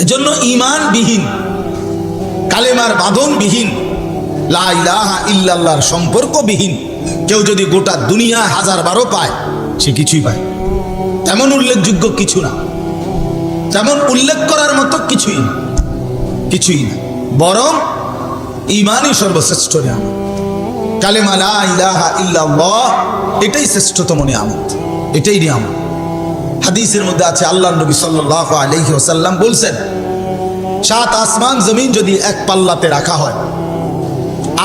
এজন্য ইমানবিহীন কালেমার বাঁধনবিহীন, লা ইলাহা ইল্লাল্লাহর সম্পর্কবিহীন, কেউ যদি গোটা দুনিয়া হাজার বারো পায়, সে কিছুই পায় তেমন উল্লেখযোগ্য কিছু না। তেমন উল্লেখ করার মতো কিছুই না। কিছুই না। বরং ইমানই সর্বশ্রেষ্ঠ নিয়ামত। কালেমা লা ইল্লাল্লাহ, এটাই শ্রেষ্ঠতম নিয়ামত। এটাই নিয়ামত। হাদিসের মধ্যে আছে আল্লাহ নবী সাল্লাল্লাহু আলাইহি ওয়াসাল্লাম বলছেন, সাত আসমান জমিন যদি এক পাল্লাতে রাখা হয়,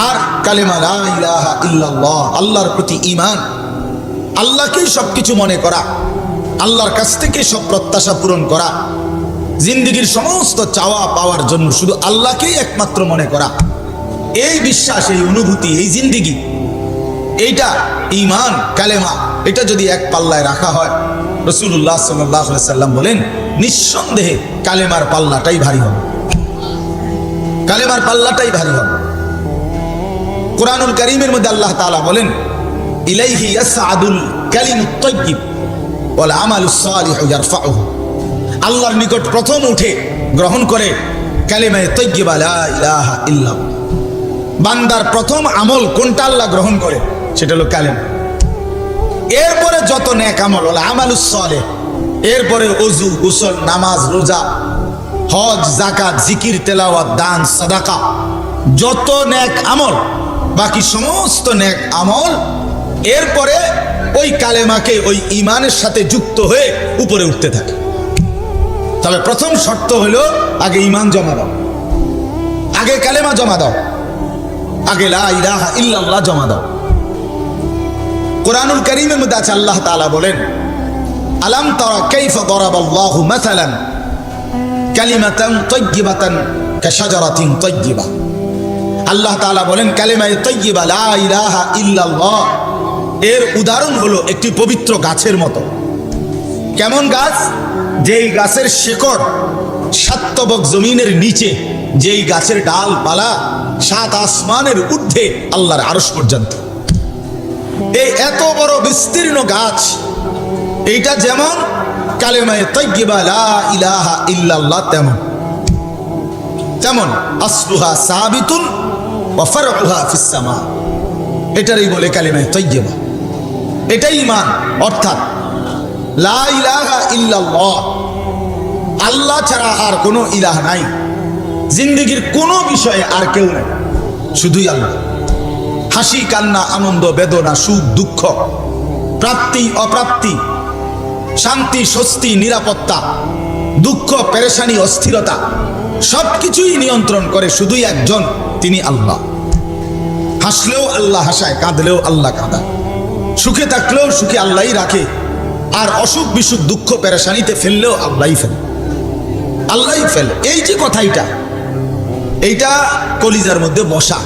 আর কালেমা ইলাহা ইল্লাল্লাহ, আল্লাহর প্রতি ঈমান, আল্লাহকেই সবকিছু মনে করা, আল্লাহর কাছ থেকে সব প্রত্যাশা পূরণ করা, জিন্দগির সমস্ত চাওয়া পাওয়ার জন্য শুধু আল্লাহকেই একমাত্র মনে করা, এই বিশ্বাস, এই অনুভূতি, এই জিন্দিগি, এইটা ইমান কালেমা, এটা যদি এক পাল্লায় রাখা হয় রসুল্লাহ সাল্লাহ সাল্লাম বলেন, নিঃসন্দেহে কালেমার পাল্লাটাই ভারী হবে। কালেমার পাল্লাটাই ভারী হবে। কোরআনুল করিমের মধ্যে আল্লাহ তাআলা বলেন, ইলাইহি তাইয়্যিব ওয়াল আমালুস সালিহু ইয়ারফাউহু। আল্লাহর নিকট প্রথম উঠে গ্রহণ করে কালিমায়ে লা ইলাহা বান্দার প্রথম আমল কোনটা আল্লাহ গ্রহণ করে? সেটা হলো কালেমা। এরপরে যত নেক আমল হলো, আমালুস সালেহ, এরপরে অজু গুসল, নামাজ, রোজা, হজ জাকাত জিকির, তেলাওয়াত, দান, সাদাকা, যত ন্যাক আমল, বাকি সমস্ত ন্যাক আমল, এরপরে ওই কালেমাকে ওই ইমানের সাথে যুক্ত হয়ে উপরে উঠতে থাকে। তবে প্রথম শর্ত হলো, আগে ইমান জমা দাও। আগে কালেমা জমা দাও। আগে লা ইলাহা ইল্লাল্লাহ জমা দাও। কোরআনুল করিমের মধ্যে আছে আল্লাহ তাআলা বলেন, আলাম তারা কাইফা দরাবাল্লাহু মাসালান কালিমাতান তাইয়্যিবাতান কাশাজারাতিন তাইয়্যিবা আল্লাহ তাআলা বলেন, কালিমায়ে তাইয়্যিবা লা ইলাহা ইল্লাল্লাহ। এর উদাহরণ হলো একটি পবিত্র গাছের মতো। কেমন গাছ? যেই গাছের শেকড় সাত্তবক জমিনের নিচে, যেই গাছের ডাল পালা সাত আসমানের ঊর্ধ্বে আল্লাহর আরশ পর্যন্ত। এই এত বড় বিস্তীর্ণ গাছ, এইটা যেমন কালেমায়ে তৈবা ইলাহা ইল্লাল্লাহ তেমন। তেমন, আসলুহা সাবিতুন ওয়া ফারউহা ফিস এটারই বলে কালেমায়ে তৈবা এটাই ইমান অর্থাৎ লা ইলাহা ইল্লাল্লাহ, আল্লাহ ছাড়া আর কোনো ইলাহ নাই। জিন্দগির কোনো বিষয়ে আর কেউ নাই, শুধুই আল্লাহ। হাসি, কান্না, আনন্দ, বেদনা, সুখ, দুঃখ, প্রাপ্তি, অপ্রাপ্তি, শান্তি, স্বস্তি, নিরাপত্তা, দুঃখ, পেরেশানি, অস্থিরতা, সবকিছুই নিয়ন্ত্রণ করে শুধুই একজন, তিনি আল্লাহ। হাসলেও আল্লাহ হাসায়, কাঁদলেও আল্লাহ কাঁদায়। সুখে থাকলেও সুখে আল্লাহই রাখে, আর অসুখ, বিসুখ, দুঃখ, পেরেশানিতে ফেললেও আল্লাহই ফেলে। আল্লাহই ফেলে। এই যে কথাইটা, এইটা কলিজার মধ্যে বসা।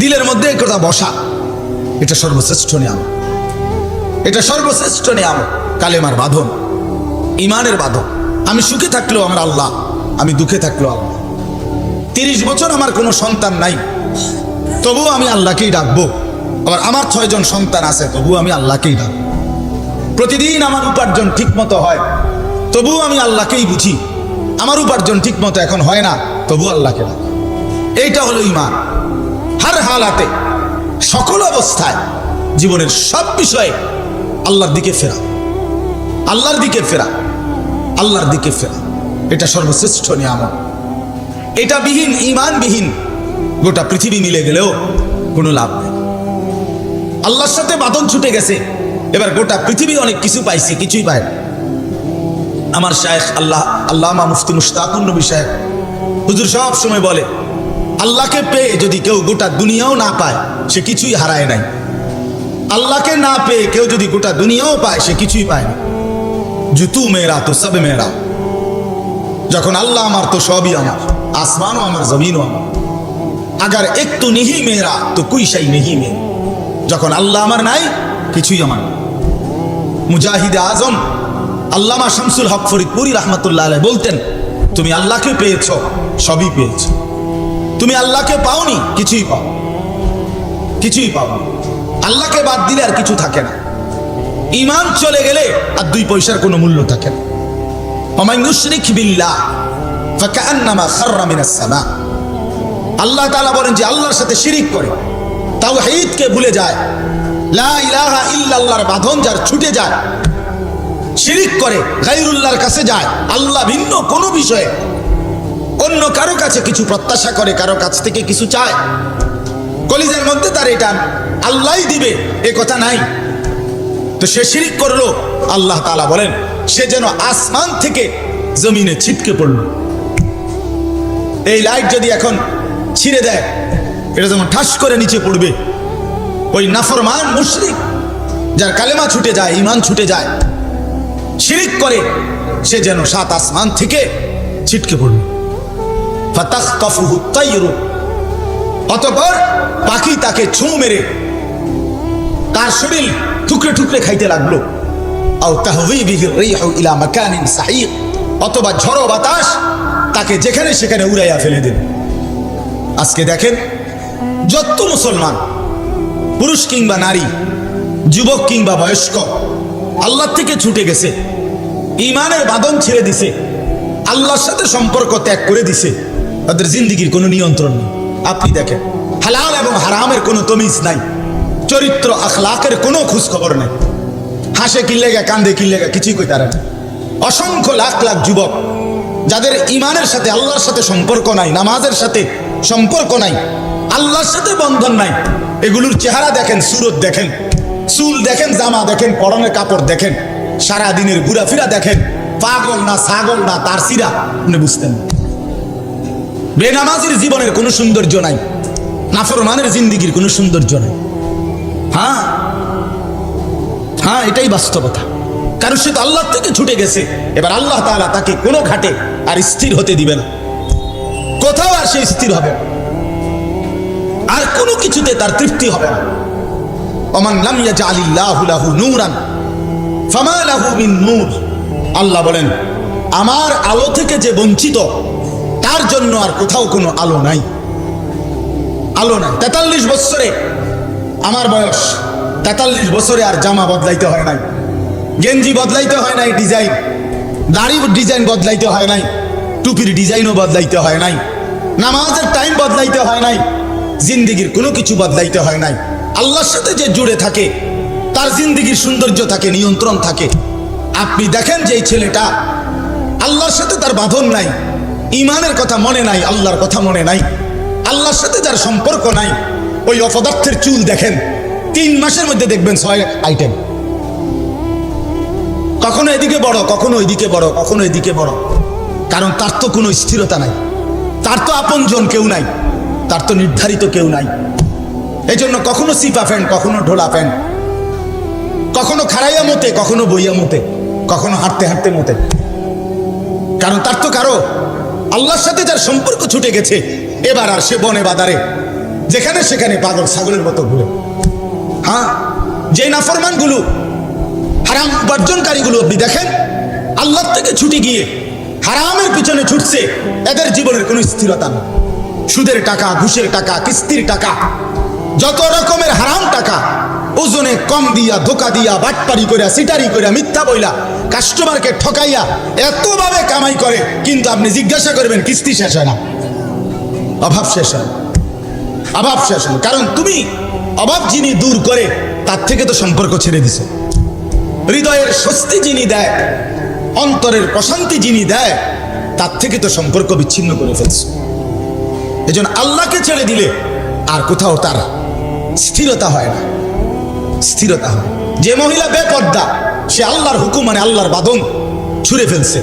দিলের মধ্যে এই কথা বসা। এটা সর্বশ্রেষ্ঠ নিয়াম এটা সর্বশ্রেষ্ঠ নিয়াম কালেমার বাঁধন। ইমানের বাঁধন। আমি সুখে থাকলেও আমার আল্লাহ, আমি দুঃখে থাকলেও আল্লাহ। তিরিশ বছর আমার কোনো সন্তান নাই। তবুও আমি আল্লাহকেই ডাকবো। আবার আমার ছয়জন সন্তান আছে, তবুও আমি আল্লাহকেই ডাকবো। প্রতিদিন আমার উপার্জন ঠিক মতো হয়, তবুও আমি আল্লাহকেই বুঝি। আমার উপার্জন ঠিক মতো এখন হয় না তবু আল্লাহকে ডাকি এইটা হলো ইমান। হার হালাতে, সকল অবস্থায় জীবনের সব বিষয়ে আল্লাহর দিকে ফেরা। আল্লাহর দিকে ফেরা, আল্লাহর দিকে ফেরা। এটা সর্বশ্রেষ্ঠ নিয়ামত। এটা বিহীন ইমানবিহীন গোটা পৃথিবী মিলে গেলেও কোনো লাভ নেই। আল্লাহর সাথে বাদন ছুটে গেছে, এবার গোটা পৃথিবী অনেক কিছু পাইছে, কিছুই পায় আমার শায়েখ আল্লাহ আল্লামা মুফতি মুশতাকুর নবী সাহেব হুজুর সব সময় বলে আল্লাহকে পেয়ে যদি কেউ গোটা দুনিয়াও না পায়, সে কিছুই হারায় নাই। আল্লাহকে না পেয়ে কেউ যদি গোটা দুনিয়াও পায়, সে কিছুই পায় না। জুতু মেয়েরা তো সব মেয়েরা। যখন আল্লাহ আমার তো সবই আমার, আসমানও আমার, জমিনও আমার। আগার একটু নিহি মেয়েরা, তো কুইসাই নেহি মেয়ে। যখন আল্লাহ আমার নাই, কিছুই আমার। মুজাহিদে আজম, আল্লামা শামসুল হক ফরিদপুরি রহমতুল্লাহ বলতেন, তুমি আল্লাহকে পেয়েছ, সবই পেয়েছ। তুমি আল্লাহকে পাওনি, কিছুই পাও। কিছুই পাও আল্লাহকে বাদ দিলে আর কিছু থাকে না। ইমান চলে গেলে আর দুই পয়সার কোনো মূল্য থাকে না। অমায়ুশরিক বিল্লাহ আল্লাহ তাআলা বলেন যে আল্লাহর সাথে শিরিক করে। তাও তাওহীদকে ভুলে যায়। লা ইলাহা ইল্লাল্লাহর বাঁধন যার ছুটে যায়, শিরিক করে গাইরুল্লাহর কাছে যায়। আল্লাহ ভিন্ন কোনো বিষয়ে অন্য কারও কাছে কিছু প্রত্যাশা করে, কারও কাছ থেকে কিছু চায়। কলিজের মধ্যে তার এটা আল্লাহই দিবে, এ কথা নাই। তো সে শিরিক করল, আল্লাহ তালা বলেন, সে যেন আসমান থেকে জমিনে ছিটকে পড়ল। এই লাইট যদি এখন ছিঁড়ে দেয়, এটা যেমন ঠাস করে নিচে পড়বে, ওই নাফরমান মুশরিক, যার কালেমা ছুটে যায় ইমান ছুটে যায়, শিরিক করে, সে যেন সাত আসমান থেকে ছিটকে পড়ল। অতঃপর পাখি তাকে ছুঁ মেরে তার শরীর টুকরে টুকরে খাইতে লাগল। অথবা ঝড়ো বাতাস তাকে যেখানে সেখানে উড়াইয়া ফেলে দিল। আজকে দেখেন যত মুসলমান, পুরুষ কিংবা নারী, যুবক কিংবা বয়স্ক, আল্লাহ থেকে ছুটে গেছে ইমানের বাদন ছেড়ে দিছে, আল্লাহর সাথে সম্পর্ক ত্যাগ করে দিছে। তাদের জিন্দিগির কোনো নিয়ন্ত্রণ নেই আপনি দেখেন, হালাল এবং হারামের কোনো তমিজ নাই চরিত্র, আখলাকের কোনো খোঁজ খবর নাই হাসে কিল্লেগা কান্দে কিল্লেগা কিছুই কই তারা। অসংখ্য লাখ লাখ যুবক, যাদের ইমানের সাথে, আল্লাহর সাথে সম্পর্ক নাই, নামাজের সাথে সম্পর্ক নাই, আল্লাহর সাথে বন্ধন নাই, এগুলোর চেহারা দেখেন, সুরত দেখেন, চুল দেখেন, জামা দেখেন, পরনের কাপড় দেখেন সারা দিনের ঘুরাফিরা দেখেন, পাগল না ছাগল না তার সিরা আপনি বুঝতেন না। বেনামাজির জীবনের কোনো সৌন্দর্য নাই। নাফরমানের জিন্দিগির কোনো সৌন্দর্য নাই। হ্যাঁ? হ্যাঁ এটাই বাস্তবতা। কারণ সে তো আল্লাহ থেকে ছুটে গেছে, এবার আল্লাহ তাআলা তাকে কোনো ঘাটে আর স্থির হতে দিবে না। কোথাও আর সে স্থির হবে আর কোনো কিছুতে তার তৃপ্তি হবে না। ওমান লাম ইয়াজআলিল্লাহু লাহু নূরান, ফামা লাহু মিন নূর। আল্লাহ বলেন, আমার আলো থেকে যে বঞ্চিত তার জন্য আর কোথাও কোনো আলো নাই। আলো নাই। তেতাল্লিশ বছরে আমার বয়স, তেতাল্লিশ বছরে আর জামা বদলাইতে হয় নাই। গেঞ্জি বদলাইতে হয় নাই ডিজাইন। দাড়ির ডিজাইন বদলাইতে হয় নাই। টুপির ডিজাইনও বদলাইতে হয় নাই। নামাজের টাইম বদলাইতে হয় নাই। জিন্দিগির কোনো কিছু বদলাইতে হয় নাই। আল্লাহর সাথে যে জুড়ে থাকে, তার জিন্দিগির সৌন্দর্য থাকে, নিয়ন্ত্রণ থাকে। আপনি দেখেন যে এই ছেলেটা আল্লাহর সাথে তার বাঁধন নাই। ইমানের কথা মনে নাই, আল্লাহর কথা মনে নাই। আল্লাহর সাথে যার সম্পর্ক নাই, ওই অপদার্থের চুল দেখেন। তিন মাসের মধ্যে দেখবেন ছয় আইটেম কখনো এদিকে বড়, কখনো ওইদিকে বড়, কখনো এদিকে বড়। কারণ তার তো কোনো স্থিরতা নাই। তার তো আপনজন কেউ নাই। তার তো নির্ধারিত কেউ নাই। এই জন্য কখনো সিপা ফ্যান, কখনো ঢোলা ফ্যান। কখনো খাড়াইয়া মতে, কখনো বইয়া মতে, কখনো হাঁটতে হাঁটতে মতে। কারণ তার তো কারও আল্লাহর সাথে যার সম্পর্ক ছুটে গেছে, এবার আর সে বনে বাদারে, যেখানে সেখানে পাগল ছাগলের মতো ঘুরে। হ্যাঁ যে নাফরমানগুলো, হারাম উপার্জনকারীগুলো আপনি দেখেন, আল্লাহর থেকে ছুটে গিয়ে হারামের পিছনে ছুটছে, এদের জীবনের কোনো স্থিরতা নেই। সুদের টাকা, ঘুষের টাকা, কিস্তির টাকা, যত রকমের হারাম টাকা, ওজনে কম দিয়া, ধোকা দিয়া বাটপারি করিয়া সিটারি করিয়া মিথ্যা বইলা কাস্টমারকে ঠকাইয়া এতভাবে কামাই করে, কিন্তু আপনি জিজ্ঞাসা করবেন, কিস্তি শেষ হয় না। অভাব শেষ হয় অভাব শেষ হয় কারণ তুমি অভাব যিনি দূর করে, তার থেকে তো সম্পর্ক ছেড়ে দিছে। হৃদয়ের স্বস্তি যিনি দেয়, অন্তরের প্রশান্তি যিনি দেয়, তার থেকে তো সম্পর্ক বিচ্ছিন্ন করে ফেলছে। এই জন্য আল্লাহকে ছেড়ে দিলে আর কোথাও তার স্থিরতা হয় না। স্থিরতা হয় যে মহিলা বেপর্দা সে আল্লাহর হুকুম মানে আল্লাহর বাদন ছুঁড়ে ফেলছে।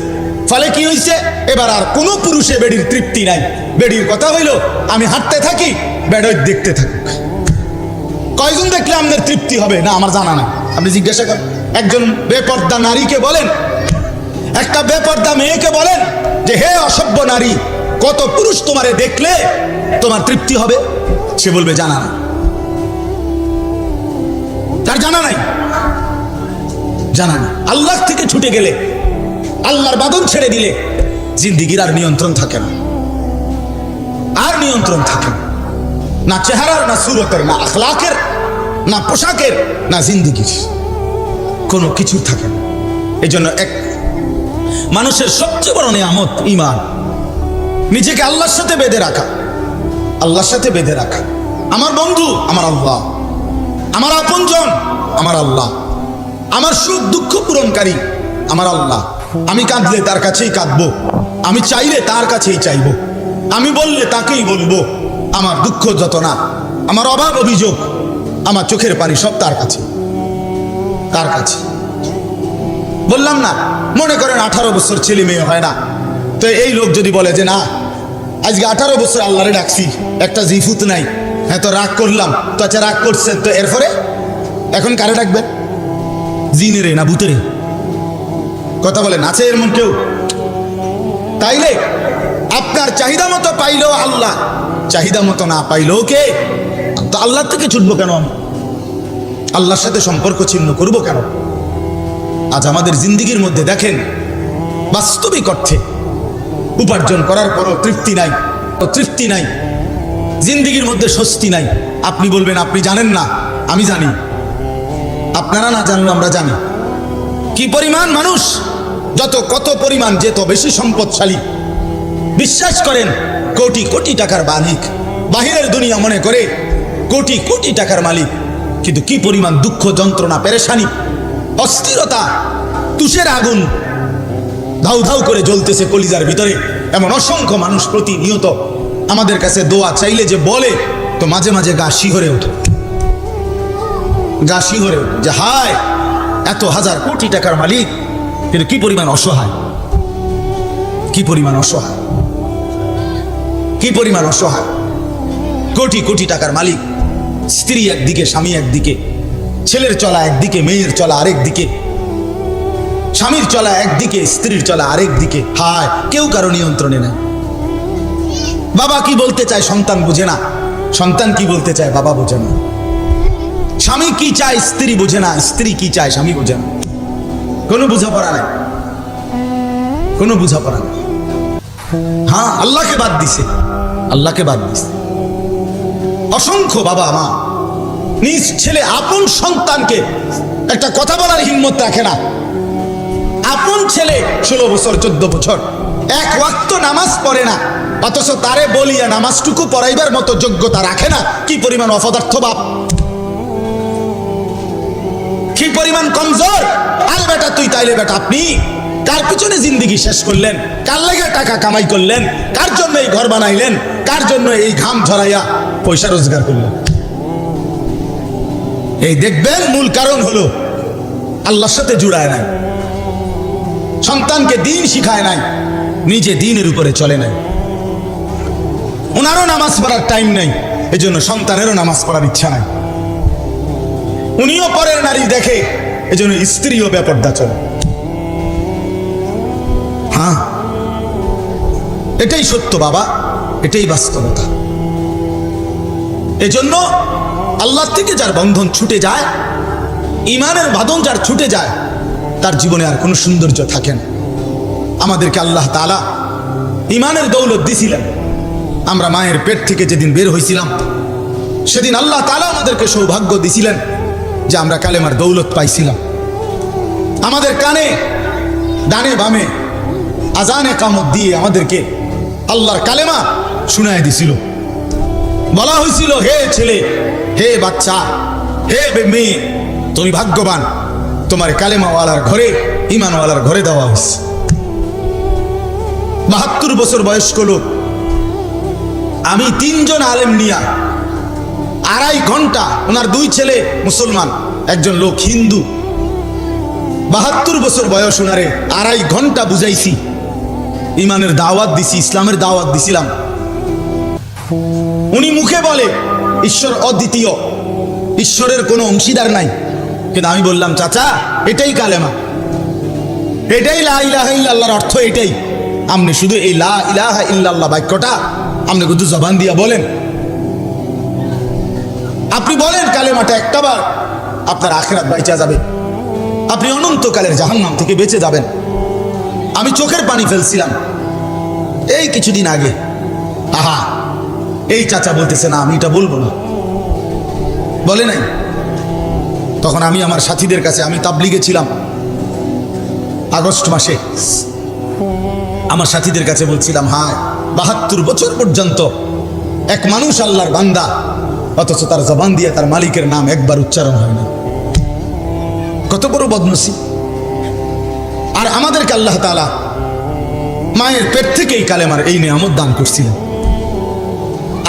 ফলে কি হয়েছে এবার আর কোনো পুরুষে বেডির তৃপ্তি নাই। বেডির কথা হইল, আমি হাঁটতে থাকি, বেডই দেখতে থাকুক। কয়জন দেখলে আমাদের তৃপ্তি হবে? না, আমার জানা নাই। আপনি জিজ্ঞাসা করেন। একজন বেপর্দা নারীকে বলেন, একটা বেপর্দা মেয়েকে বলেন যে, হে অসভ্য নারী, কত পুরুষ তোমারে দেখলে তোমার তৃপ্তি হবে? সে বলবে, জানা নাই। তার জানা নাই। জানা নাই আল্লাহ থেকে ছুটে গেলে, আল্লাহর বাদন ছেড়ে দিলে জিন্দিগির আর নিয়ন্ত্রণ থাকে না। আর নিয়ন্ত্রণ থাকে না। না চেহারার, না সুরতের, না আখলাকের, না পোশাকের, না জিন্দিগির। কোনো কিছু থাকে না। এই জন্য এক মানুষের সবচেয়ে বড় নিয়ামত ইমান নিজেকে আল্লাহর সাথে বেঁধে রাখা। আল্লাহর সাথে বেঁধে রাখা। আমার বন্ধু, আমার আল্লাহ। আমার আপনজন, আমার আল্লাহ। আমার সুখ দুঃখ পূরণকারী, আমার আল্লাহ। আমি কাঁদলে তার কাছেই কাঁদবো। আমি চাইলে তার কাছেই চাইব। আমি বললে তাকেই বলব, আমার দুঃখ যত না, আমার অভাব অভিযোগ, আমার চোখের পানি সব তার কাছে। তার কাছে। বললাম না, মনে করেন আঠারো বছর ছেলে মেয়ে হয় না। তো এই লোক যদি বলে যে, না, আজকে আঠারো বছর আল্লাহরে ডাকছি, একটা জিফুত নাই হ্যাঁ তো রাগ করলাম, তো আচ্ছা রাগ করছে, তো এরপরে? এখন কারে ডাকবেন? জিনেরে না ভূতেরে কথা বলেন, আছে এমন কেউ? তাইলে আপনার চাহিদা মতো পাইলেও আল্লাহ। চাহিদা মতো না পাইলেও কে? তো আল্লাহ থেকে ছুটবো কেন আমি? আল্লাহর সাথে সম্পর্ক ছিন্ন করব কেন? আজ আমাদের জিন্দিগির মধ্যে দেখেন, বাস্তবিক অর্থে উপার্জন করার পরও তৃপ্তি নাই তৃপ্তি নাই, জিন্দিগির মধ্যে স্বস্তি নাই। আপনি বলবেন, আপনি জানেন না, আমি জানি। আপনারা না জানলে আমরা জানি। কি পরিমাণ মানুষ, যত কত পরিমাণ যেত বেশি সম্পদশালী। বিশ্বাস করেন, কোটি কোটি টাকার মালিক। বাহিরের দুনিয়া মনে করে, কোটি কোটি টাকার মালিক। কিন্তু কি পরিমাণ দুঃখ, যন্ত্রণা, পেরেশানি, অস্থিরতা, তুষের আগুন। ধাউ ধাউ করে জ্বলতেছে কলিজার ভিতরে। এমন অসংখ্য মানুষ প্রতিনিয়ত আমাদের কাছে দোয়া চাইলে যে বলে, তো মাঝে মাঝে গা শিহরে ওঠে। গা শিহরে, যে হায়, এত হাজার কোটি টাকার মালিক, কিন্তু কি পরিমাণ অসহায়? কি পরিমাণ অসহায়? কি পরিমাণ অসহায়? কোটি কোটি টাকার মালিক, স্ত্রী একদিকে, স্বামী একদিকে, ছেলের চলা একদিকে, মেয়ের চলা আরেক দিকে স্বামীর চলা একদিকে, স্ত্রীর চলা আরেক দিকে হায়, কেউ কারও নিয়ন্ত্রণে নেই। বাবা কি বলতে চায় সন্তান বুঝে না। সন্তান কি বলতে চায় বাবা বোঝে না। স্বামী কি চায়, স্ত্রী বুঝে না, স্ত্রী কি চায়, স্বামী বুঝে না। কোনো বোঝাপড়া নাই। কোনো বোঝাপড়া নাই। হ্যাঁ আল্লাহকে বাদ দিছে। আল্লাহকে বাদ দিছে। অসংখ্য বাবা মা, নিজ ছেলে আপন সন্তানকে একটা কথা বলার হিম্মত রাখে না। আপন ছেলে ষোলো বছর, চোদ্দ বছর, এক ওয়াক্ত নামাজ পড়ে না, অথচ তারে বলিয়া নামাজটুকু পড়াইবার মতো যোগ্যতা রাখে না। কি পরিমাণ অপদার্থ বাপ। কি পরিমাণ কমজোর? আর বেটা, তুই তাইলে বেটা, আপনি কার পিছনে জিন্দিগি শেষ করলেন? কার লেগে টাকা কামাই করলেন? কার জন্য এই ঘর বানাইলেন? কার জন্য এই ঘাম ঝরাইয়া পয়সা রোজগার করলেন? এই দেখবেন, মূল কারণ হলো আল্লাহর সাথে জুড়ায় নাই। সন্তানকে দিন শিখায় নাই, নিজে দিনের উপরে চলে নাই। ওনারও নামাজ পড়ার টাইম নাই এই জন্য সন্তানেরও নামাজ পড়ার ইচ্ছা নাই। উনিও পরের নারী দেখে। এই জন্য স্ত্রীও ব্যাপারটা চলে। হ্যাঁ? এটাই সত্য বাবা, এটাই বাস্তবতা। এজন্য আল্লাহ থেকে যার বন্ধন ছুটে যায় ইমানের বাঁধন যার ছুটে যায়, তার জীবনে আর কোনো সৌন্দর্য থাকে না। আমাদেরকে আল্লাহ তালা ইমানের দৌলত দিছিলেন। আমরা মায়ের পেট থেকে যেদিন বের হয়েছিলাম সেদিন আল্লাহ তালা আমাদেরকে সৌভাগ্য দিছিলেন। যে আমরা কালেমার দৌলত পাইছিলাম। আমাদের কানে, ডানে বামে, আজানে কামত দিয়ে আমাদেরকে আল্লাহর কালেমা শুনায় দিছিল। বলা হয়েছিল, হে ছেলে, হে বাচ্চা, হে মেয়ে, তুমি ভাগ্যবান। তোমার কালেমাওয়ালার ঘরে ইমানওয়ালার ঘরে দেওয়া হয়েছে। বাহাত্তর বছর বয়স্ক লোক। আমি তিনজন আলেম নিয়া আড়াই ঘণ্টা ওনার দুই ছেলে মুসলমান, একজন লোক হিন্দু। বাহাত্তর বছর বয়স ওনারে আড়াই ঘণ্টা বুঝাইছি। ইমানের দাওয়াত দিছি, ইসলামের দাওয়াত দিছিলাম। উনি মুখে বলে, ঈশ্বর অদ্বিতীয়, ঈশ্বরের কোনো অংশীদার নাই। কিন্তু আমি বললাম, চাচা, এটাই কালেমা। এটাই লা ইলাহা ইল্লাল্লাহর অর্থ এটাই। আপনি শুধু এই লা ইলাহা ইল্লাল্লাহ বাক্যটা আপনি কিন্তু জবান দিয়া বলেন। আপনি বলেন কালেমাটা একটাবার আপনার আখেরাত বাইচা যাবে। আপনি অনন্তকালের জাহান্নাম থেকে বেঁচে যাবেন। আমি চোখের পানি ফেলছিলাম। এই কিছুদিন আগে। আহা, এই চাচা বলতেছে না, আমি এটা বলব না। বলে নাই। তখন আমি আমার সাথীদের কাছে, আমি তাবলিগে ছিলাম। আগস্ট মাসে। আমার সাথীদের কাছে বলছিলাম, হায়, বাহাত্তর বছর পর্যন্ত এক মানুষ আল্লাহর বান্দা অথচ তার জবান দিয়ে তার মালিকের নাম একবার উচ্চারণ হয় না। কত বড় বদনসিব। আর আমাদেরকে আল্লাহ তাআলা মায়ের পেট থেকেই কালেমার এই নিয়ামত দান করছিলেন।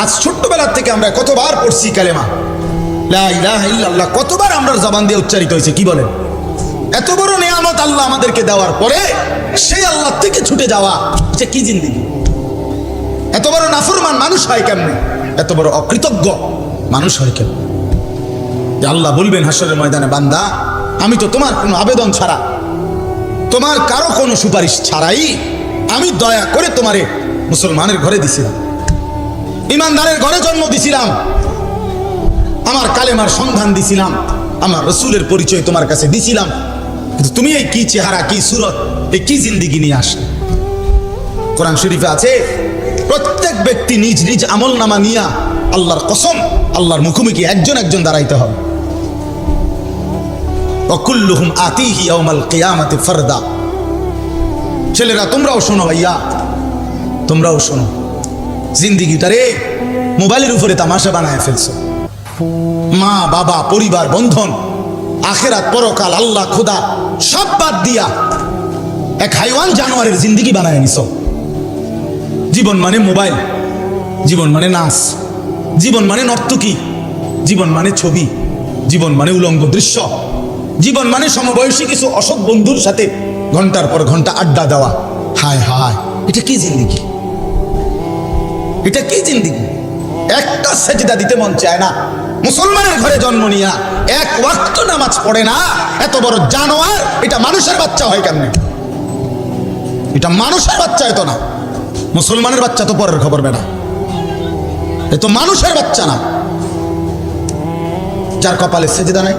আজ ছোট্টবেলার থেকে আমরা কতবার পড়ছি কালেমা। ইল্লাল্লাহ, কতবার আমরা জবান দিয়ে উচ্চারিত হয়েছে, কি বলেন? এত বড় নিয়ামত আল্লাহ আমাদেরকে দেওয়ার পরে সেই আল্লাহ থেকে ছুটে যাওয়া যে কি জিন্দিগি? এত বড় নাফরমান মানুষ হয় কেমনে? এত বড় অকৃতজ্ঞ। মানুষ হয় কেমন যে আল্লাহ বলবেন হাসরের ময়দানে, বান্দা, আমি তো তোমার কোনো আবেদন ছাড়া, তোমার কারও কোনো সুপারিশ ছাড়াই আমি দয়া করে তোমারে মুসলমানের ঘরে দিছিলাম। ইমানদারের ঘরে জন্ম দিছিলাম। আমার কালেমার সন্ধান দিছিলাম। আমার রসুলের পরিচয় তোমার কাছে দিছিলাম। কিন্তু তুমি এই কি চেহারা, কি সুরত, এই কি জিন্দিগি নিয়ে আসলে? কোরআন শরীফে আছে, প্রত্যেক ব্যক্তি নিজ নিজ আমল নামা নিয়া আল্লাহর কসম আল্লাহর মুখোমুখি একজন একজন দাঁড়াইতে হবে। অকুল্লুহুম আতিহি ইয়াউমাল কিয়ামাতি ফারদা। ছেলেরা, তোমরাও শোনো ভাইয়া, তোমরাও শোনো। জিন্দিগিটারে মোবাইলের উপরে তামাশা বানায় ফেলছো। মা, বাবা, পরিবার, বন্ধন, আখেরাত, পরকাল, আল্লাহ, খোদা, সব বাদ দিয়া এক হাইওয়ান জানোয়ারের জিন্দিগি বানায় নিছ। জীবন মানে মোবাইল, জীবন মানে নাচ। জীবন মানে নর্তকী জীবন মানে ছবি। জীবন মানে উলঙ্গ দৃশ্য। জীবন মানে সমবয়সী কিছু অসৎ বন্ধুর সাথে ঘণ্টার পর ঘণ্টা আড্ডা দেওয়া। হায় হায়, এটা কি জিন্দিগি? এটা কি জিন্দিগি? একটা সেজদা দিতে মন চায় না। মুসলমানের ঘরে জন্ম নিয়া এক ওয়াক্ত নামাজ পড়ে না। এত বড় জানোয়ার, এটা মানুষের বাচ্চা হয় কেমনে? এটা মানুষের বাচ্চা এত না। মুসলমানের বাচ্চা তো পরের খবর বেড়া। এ তো মানুষের বাচ্চা না। যার কপালে সেজদা নাই,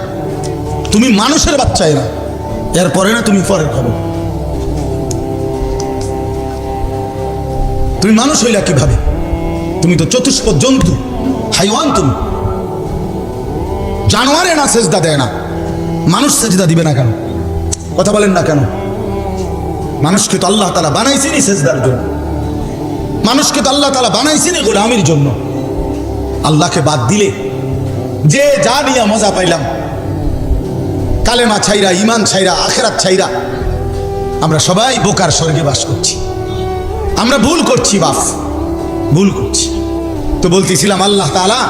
তুমি মানুষের বাচ্চা এরা এরপরে না তুমি পরের খবর। তুমি মানুষ হইলা কীভাবে? তুমি তো চতুষ্প জন্তু, হাইওয়ান তুমি। জানোয়ারে না সেজদা দেয় না। মানুষ সেজদা দিবে না কেন? কথা বলেন না কেন? মানুষকে তো আল্লাহ তালা বানাইছেনি সেজদার জন্য। মানুষকে তো আল্লাহ তালা বানাইছেনি গোলামির জন্য। আল্লাহকে বাদ দিলে যে যা নিয়ে মজা পাইলাম, কালেমা ছাইরা ইমান ছাইরা, আখেরাত ছাইরা, আমরা সবাই বোকার স্বর্গে বাস করছি। আমরা ভুল করছি বাপ ভুল করছি। তো বলতেছিলাম, আল্লাহ তালা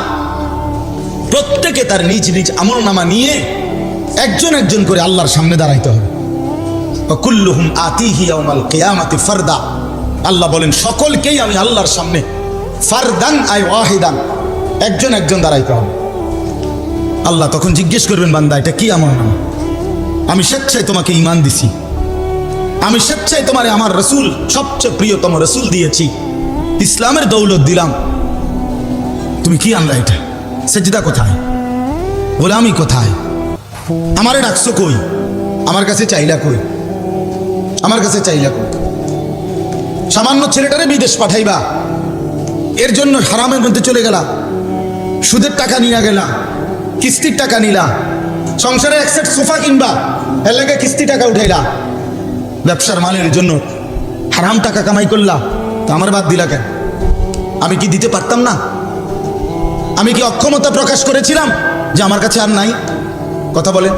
প্রত্যেকে তার নিজ নিজ আমল নামা নিয়ে একজন একজন করে আল্লাহর সামনে দাঁড়াইতে হবে। কুল্লুহুম আতিহি ইয়াউমাল কিয়ামাতি ফারদা। আল্লাহ বলেন, সকলকেই আমি আল্লাহর সামনে ফারদান আই ওয়াহিদান। একজন একজন দাঁড়াইতে হবে আল্লাহ তখন জিজ্ঞেস করবেন, বান্দা, এটা কি আমার নাম? আমি স্বেচ্ছায় তোমাকে ইমান দিছি। আমি স্বেচ্ছায় তোমারে আমার রসুল, সবচেয়ে প্রিয়তম রসুল দিয়েছি। ইসলামের দৌলত দিলাম। তুমি কি আনলা এটা? সেজদা কোথায়? বলে আমি কোথায়? আমারে ডাকছো কই? আমার কাছে চাইলা কই? আমার কাছে চাইলা কই? সামান্য ছেলেটারে বিদেশ পাঠাইবা। এর জন্য হারামের মধ্যে চলে গেলা। সুদের টাকা নিয়ে গেলা, কিস্তির টাকা নিলা, সংসারে এক সেট সোফা কিনবা লাগে কিস্তি টাকা উঠাইলা। ব্যবসার মালের জন্য হারাম টাকা কামাই করলা, তা আমার বাদ দিলা কেন? আমি কি দিতে পারতাম না? আমি কি অক্ষমতা প্রকাশ করেছিলাম যে আমার কাছে আর নাই? কথা বলেন।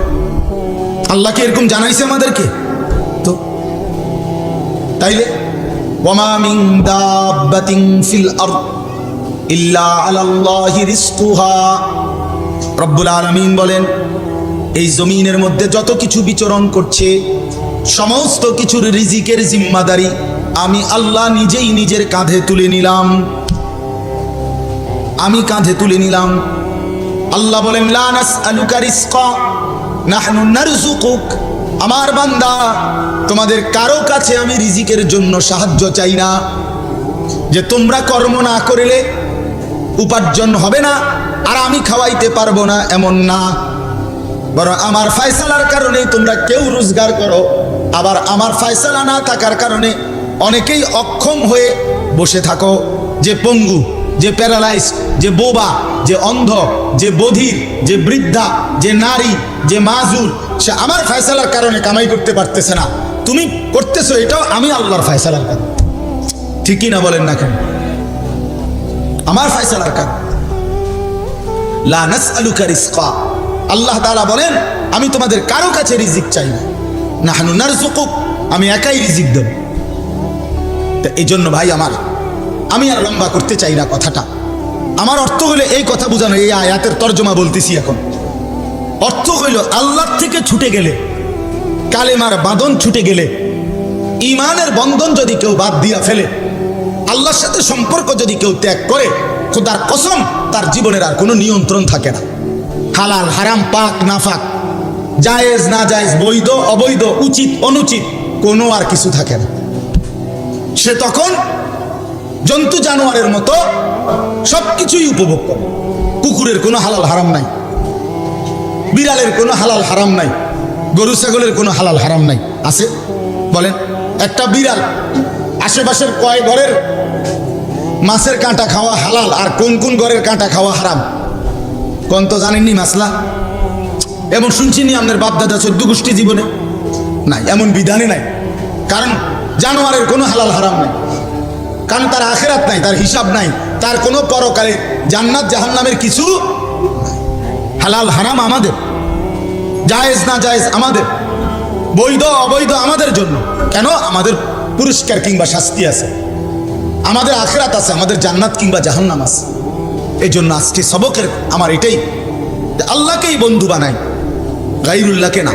আল্লাহকে এরকম জানাইছে আমাদেরকে? তো তাইলে ওয়ামা মিন দাব্বাতিন ফিল আরদ। ইল্লা আলাল্লাহি রিজকুহা। রব্বুল আলামিন বলেন, এই জমিনের মধ্যে যত কিছু বিচরণ করছে, সমস্ত কিছুর রিজিকের জিম্মাদারি আমি আল্লাহ নিজেই নিজের কাঁধে তুলে নিলাম। আমি কাঁধে তুলে নিলাম। আল্লাহ বলেন আমার বান্দা, তোমাদের কারও কাছে আমি রিজিকের জন্য সাহায্য চাই না। যে তোমরা কর্ম না করলে উপার্জন হবে না, আর আমি খাওয়াইতে পারব না এমন না। বরং আমার ফায়সালার কারণে তোমরা কেউ রোজগার করো। আবার আমার ফায়সালা না থাকার কারণে অনেকেই অক্ষম হয়ে বসে থাকো। যে পঙ্গু, যে প্যারালাইজ, যে বোবা, যে অন্ধ, যে বধির, যে বৃদ্ধা, যে নারী, যে মাজুর, সে আমার ফায়সালার কারণে কামাই করতে পারতেছে না। তুমি করতেছো এটাও আমি আল্লাহর ফায়সালার কাজ ঠিকই না বলেন না কেন? আমার ফায়সালার কাজ। আল্লাহ আমি তোমাদের কারও কাছে রিজিক চাই না। আমি একাই রিজিক দেব। এই জন্য ভাই আমার, আমি আর লম্বা করতে চাই না কথাটা। আমার অর্থ হইল এই কথা বোঝানো, এই আয়াতের তর্জমা বলতেছি এখন। অর্থ হইল আল্লাহর থেকে ছুটে গেলে, কালেমার বাঁধন ছুটে গেলে ইমানের বন্ধন যদি কেউ বাদ দিয়া ফেলে আল্লাহর সাথে সম্পর্ক যদি কেউ ত্যাগ করে, খোদার কসম, তার জীবনের আর কোনো নিয়ন্ত্রণ থাকে না। হালাল, হারাম, পাক, নাফাক, জায়েজ না জায়েজ বৈধ, অবৈধ, উচিত, অনুচিত, কোনো আর কিছু থাকে না। সে তখন জন্তু জানোয়ারের মতো সব কিছুই উপভোগ করে। কুকুরের কোনো হালাল হারাম নাই। বিড়ালের কোনো হালাল হারাম নাই। গরু, ছাগলের কোনো হালাল হারাম নাই। আছে? বলেন, একটা বিড়াল আশেপাশের কয় ঘরের মাছের কাঁটা খাওয়া হালাল, আর কোন কোন ঘরের কাঁটা খাওয়া হারাম? কোন তো জানেননি মাসলা এমন শুনছি নি আপনার বাপ দাদা চোদ্দ গোষ্ঠী জীবনে? নাই, এমন বিধানে নাই। কারণ জানোয়ারের কোনো হালাল হারাম নাই। কারণ তার আখেরাত নাই, তার হিসাব নাই, তার কোনো পরকালে জান্নাত, জাহান্নামের কিছু হালাল হারাম আমাদের। জায়েজ না জায়েজ আমাদের। বৈধ, অবৈধ আমাদের জন্য। কেন? আমাদের পুরস্কার কিংবা শাস্তি আছে। আমাদের আখেরাত আছে, আমাদের জান্নাত কিংবা জাহান্নাম আছে। এই জন্য আজকে সবকের আমার এটাই আল্লাহকেই বন্ধু বানাই গাইরুল্লাহকে না।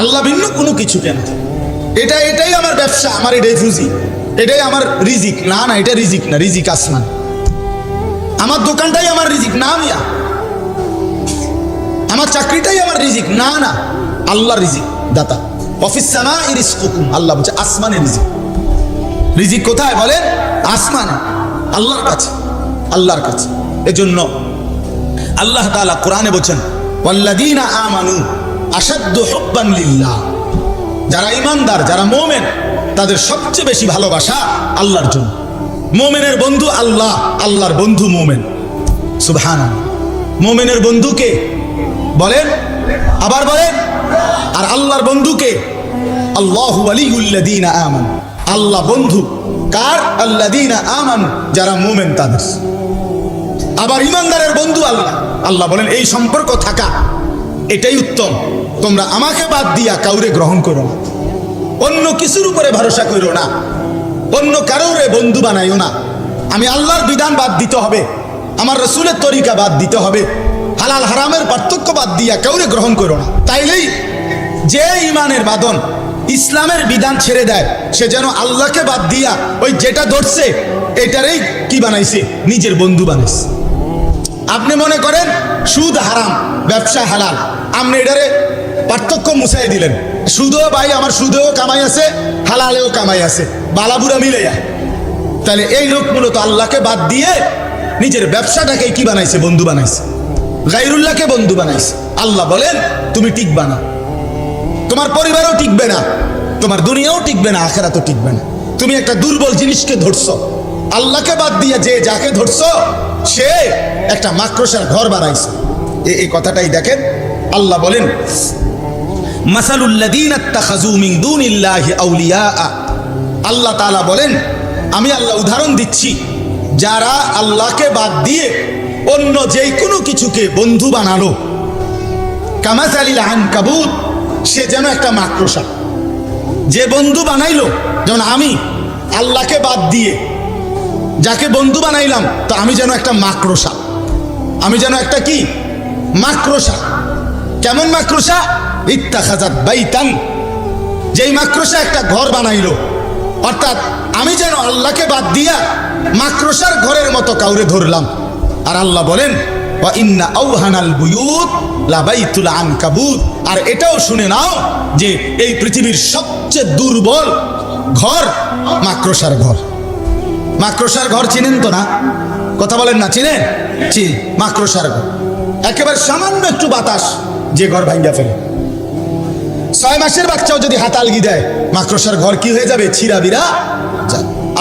আল্লাহ ভিন্ন কোনো কিছু কেন এটা এটাই আমার ব্যবসা, আমার এটাই রুজি এটাই আমার রিজিক। না না, এটা রিজিক না, রিজিক আসমান। আমার দোকানটাই আমার রিজিক, না, মিয়া। আমার চাকরিটাই আমার রিজিক, না না। আল্লাহ রিজিক, দাতা। অফিস আল্লাহ বলছে, আসমানের রিজিক। রিজিক কোথায় বলেন? আসমানে আল্লাহর কাছে আল্লাহর কাছে। এজন্য আল্লাহ তাআলা কোরআনে বলছেন হুব্বান যারা ইমানদার যারা মোমেন, তাদের সবচেয়ে বেশি ভালোবাসা আল্লাহর জন্য। মোমেনের বন্ধু আল্লাহ, আল্লাহর বন্ধু মোমেন। সুবহান মোমেনের বন্ধুকে বলেন, আবার বলেন, আর আল্লাহর বন্ধুকে আল্লাহু আলিউল্লাযীনা আমানু। আল্লাহ বন্ধু, কার? আল্লাযীনা আমান, যারা মোমেন তাদের। আবার ইমানদারের বন্ধু আল্লাহ। আল্লাহ বলেন, এই সম্পর্ক থাকা, এটাই উত্তম। তোমরা আমাকে বাদ দিয়া কাউরে গ্রহণ করো না। অন্য কিছুর উপরে ভরসা করো না। অন্য কারোরে বন্ধু বানাইও না। আমি আল্লাহর বিধান বাদ দিতে হবে। আমার রসুলের তরিকা বাদ দিতে হবে। হালাল হারামের পার্থক্য বাদ দিয়া কাউরে গ্রহণ করো না। তাইলেই যে ইমানের বাদন ইসলামের বিধান ছেড়ে দেয়। সে যেন আল্লাহকে বাদ দিয়া ওই যেটা ধরছে, এটারেই কি বানাইছে? নিজের বন্ধু বানাইছে। আপনি মনে করেন সুদ হারাম, ব্যবসা হালাল। আপনি এটারে পার্থক্য মুছাই দিলেন। সুদও ভাই, আমার সুদেও কামাই আছে, হালালেও কামাই আছে। বালাবুরা মিলে যায়। তাহলে এই লোক মূলত আল্লাহকে বাদ দিয়ে নিজের ব্যবসাটাকে কি বানাইছে? বন্ধু বানাইছে। গাইরুল্লাহকে বন্ধু বানাইছে। আল্লাহ বলেন, তুমি টিকবা না তোমার পরিবারও টিকবে না, তোমার দুনিয়াও টিকবে না, আখেরাতও টিকবে না। তুমি একটা দুর্বল জিনিসকে ধরছো। আল্লাহকে বাদ দিয়ে যে যাকে ধরছো, সে একটা মাক্রসার ঘর বানাইছে। এই কথাটাই দেখেন, আল্লাহ বলেন আল্লাহ তাআলা বলেন, আমি আল্লাহ উদাহরণ দিচ্ছি, যারা আল্লাহকে বাদ দিয়ে অন্য যেই কোনো কিছুকে বন্ধু বানালো। কামাসালিল আনকাবুত সে যেন একটা মাকড়সা। যে বন্ধু বানাইলো, যেমন আমি, আল্লাহকে বাদ দিয়ে, যাকে বন্ধু বানাইলাম, তো আমি যেন একটা মাকড়সা। আমি যেন একটা কি? মাকড়সা। কেমন মাকড়সা? ইত্তাখাজাত বাইতান। যেই মাকড়সা একটা ঘর বানাইলো, অর্থাৎ আমি যেন আল্লাহকে বাদ দিয়া মাকড়সার ঘরের মতো কাউরে ধরলাম। আর আল্লাহ বলেন আর এটাও শুনে নাও যে এই পৃথিবীর সবচেয়ে দুর্বল ঘর মাকড়সার ঘর। মাকড়সার ঘর চিনেন তো না? কথা বলেন না, চিনেন? চি মাকড়সার ঘর। একেবারে সামান্য একটু বাতাস যে ঘর ভাঙ্গা ফেলে। ছয় মাসের বাচ্চাও যদি হাতালগি দেয় মাকড়সার ঘর কি হয়ে যাবে? ছিঁড়াবিরা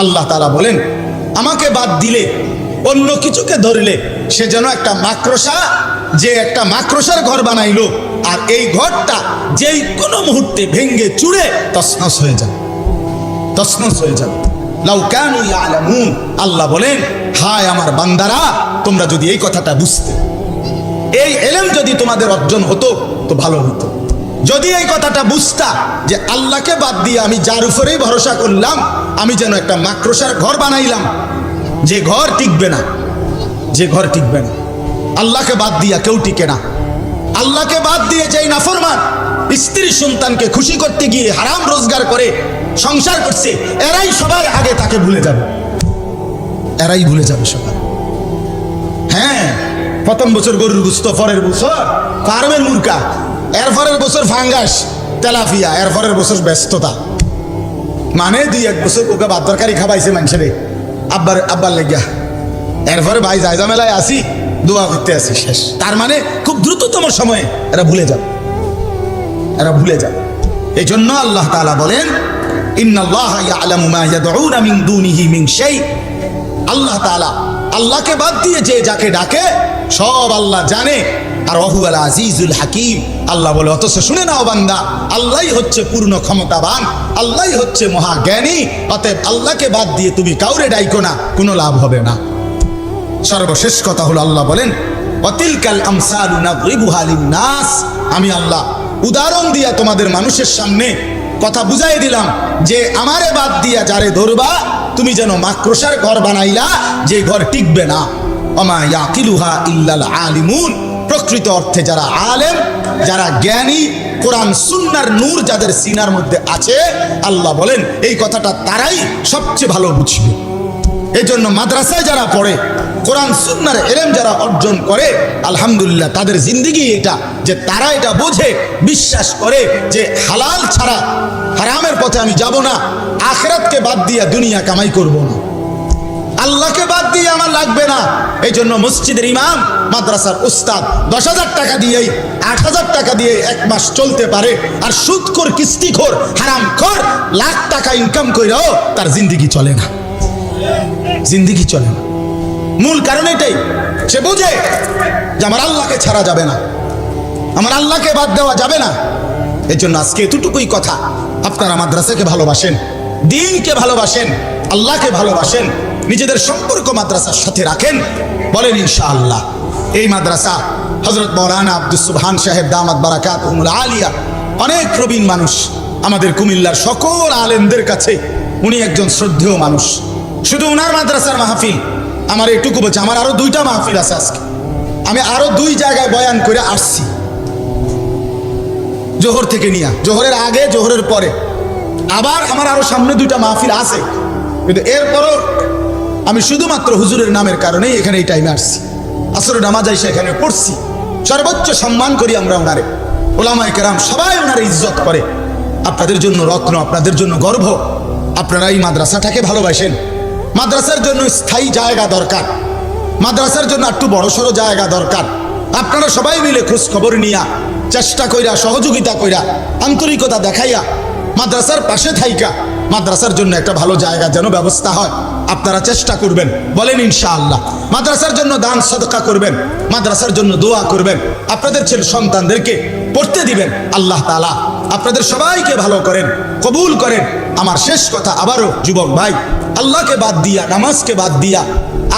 আল্লাহ তালা বলেন, আমাকে বাদ দিলে, অন্য কিছুকে ধরলে সে যেন একটা মাকড়সা, যে একটা মাকড়সার ঘর বানাইলো, আর এই ঘরটা যেই কোনো মুহূর্তে ভেঙ্গে চুড়ে তসনস হয়ে যাবে। তসনস হয়ে যাবে। লাউ কানু ইয়ালামুন, আল্লাহ বলেন, হায় আমার বান্দারা, তোমরা যদি এই কথাটা বুঝতে। এই এলেম যদি তোমাদের অর্জন হতো, তো ভালো হতো। যদি এই কথাটা বুঝতা যে আল্লাহকে বাদ দিয়ে আমি যার উপরেই ভরসা করলাম, আমি যেন একটা মাকড়সার ঘর বানাইলাম, যে ঘর টিকবে না। যে ঘর টিকবে না। আল্লাহকে বাদ দিয়া কেউ টিকে না। আল্লাহকে বাদ দিয়ে যেই নাফরমান স্ত্রী সন্তানকে খুশি করতে গিয়ে হারাম রোজগার করে সংসার করছে, এরাই সবাই আগে তাকে ভুলে যাবে। এরাই ভুলে যাবে সবাই। হ্যাঁ প্রথম বছর গরুর গুস্ত, পরের বছর ফার্মের মুরকা এর পরের বছর ফাঙ্গাস তেলাফিয়া এর পরের বছর ব্যস্ততা। মানে দুই এক বছর ওকে ভাত তরকারি খাবাইছে মানুষের। আব্বার আব্বার লেগিয়া। এরপরে ভাই জায়জা মেলায় আসি দোয়া করতে আসি শেষ। তার মানে খুব দ্রুততম সময়ে এরা ভুলে যাবে। এরা ভুলে যাবে। এই জন্য আল্লাহ তাআলা বলেন আল্লাহ তাআলা আল্লাহকে বাদ দিয়ে যে যাকে ডাকে, সব আল্লাহ জানে। আর রহু আল আজিজুল হাকিম, আল্লাহ বলে, অথচ শুনে নাও বান্দা, আল্লাহই হচ্ছে পূর্ণ ক্ষমতাবান, আল্লাহই হচ্ছে মহাজ্ঞানী, অতএব আল্লাহকে বাদ দিয়ে তুমি কাউরে ডাইকো না, কোনো লাভ হবে না। সর্বশেষ কথা হলো আল্লাহ বলেন অতিলকাল লিন-নাস। আমি আল্লাহ উদাহরণ দিয়া তোমাদের মানুষের সামনে কথা বুঝাই দিলাম যে আমারে বাদ দিয়া যারে ধরবা, তুমি যেন মাক্রসার ঘর বানাইলা, যে ঘর টিকবে না। অমা ইয়াকিলুহা ইল্লাল আলিমুন। প্রকৃত অর্থে যারা আলেম, যারা জ্ঞানী, কোরআন, সুন্নার নূর যাদের সিনার মধ্যে আছে, আল্লাহ বলেন, এই কথাটা তারাই সবচেয়ে ভালো বুঝবে। এই জন্য মাদ্রাসায় যারা পড়ে কোরআন সুন্নার এলেম যারা অর্জন করে, আলহামদুলিল্লাহ তাদের জিন্দিগি এটা, যে তারা এটা বোঝে, বিশ্বাস করে যে হালাল ছাড়া হারামের পথে আমি যাব না, আখরাতকে বাদ দিয়ে দুনিয়া কামাই করব না। আল্লাহকে বাদ দিয়ে আমার লাগবে না। এই জন্য মসজিদের ইমাম, মাদ্রাসার উস্তাদ, দশ হাজার টাকা দিয়েই, আট হাজার টাকা দিয়ে এক মাস চলতে পারে, আর সুদখোর, কিস্তিখোর হারাম খোর লাখ টাকা ইনকাম কইরাও তার জিন্দিগি চলে না। জিন্দিগি চলে না। মূল কারণ এটাই। সে বোঝে যে আমার আল্লাহকে ছাড়া যাবে না। আমার আল্লাহকে বাদ দেওয়া যাবে না। এই জন্য আজকে এতটুকুই কথা। আপনারা মাদ্রাসাকে ভালোবাসেন, দিনকে ভালোবাসেন, আল্লাহকে ভালোবাসেন, নিজেদের সম্পর্ক মাদ্রাসার সাথে রাখেন, বলেন ইনশাআল্লাহ। এই মাদ্রাসা হজরত মৌলানা আব্দুল সুবহান সাহেব দামাত বারাকাত উমুল আলিয়া, অনেক প্রবীণ মানুষ, আমাদের কুমিল্লার সকল আলেমদের কাছে উনি একজন শ্রদ্ধেয় মানুষ। শুধু উনার মাদ্রাসার মাহফিল আমার এটুকু বলছে, আমার আরও দুইটা মাহফিল আছে আজকে। আমি আরও দুই জায়গায় বয়ান করে আসছি। জোহর থেকে নিয়া, জোহরের আগে, জোহরের পরে। আবার আমার আরও সামনে দুইটা মাহফিল আছে। কিন্তু এরপরও আমি শুধুমাত্র হুজুরের নামের কারণেই এখানে এই টাইমে আসছি। আসলে নামাজ আইসা এখানে পড়ছি। সর্বোচ্চ সম্মান করি আমরা ওনারে। ওলামাই কেরাম সবাই ওনারে ইজ্জত করে। আপনাদের জন্য রত্ন, আপনাদের জন্য গর্ব। আপনারা এই মাদ্রাসাটাকে ভালোবাসেন। মাদ্রাসার জন্য স্থায়ী জায়গা দরকার। মাদ্রাসার জন্য একটু বড় সড়ো জায়গা দরকার। আপনারা সবাই মিলে খোঁজ খবর নিয়া, চেষ্টা কইরা, সহযোগিতা কইরা, আন্তরিকতা দেখাইয়া, মাদ্রাসার পাশে থাইকা, মাদ্রাসার জন্য একটা ভালো জায়গা যেন ব্যবস্থা হয়। আপনারা চেষ্টা করবেন, বলেন ইনশাআল্লাহ। মাদ্রাসার জন্য দান, সদকা করবেন, মাদ্রাসার জন্য দোয়া করবেন। আপনাদের ছেলে সন্তানদেরকে পড়তে দিবেন, আল্লাহ তাআলা। আপনাদের সবাইকে ভালো করেন, কবুল করেন। আমার শেষ কথা আবারও, যুবক ভাই, আল্লাহকে বাদ দিয়া, নামাজকে বাদ দিয়া,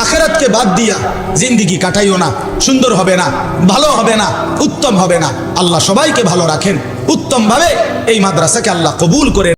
আখেরাতকে বাদ দিয়া জিন্দিগি কাটাইও না, সুন্দর হবে না, ভালো হবে না, উত্তম হবে না। আল্লাহ সবাইকে ভালো রাখেন। উত্তমভাবে এই মাদ্রাসাকে আল্লাহ কবুল করে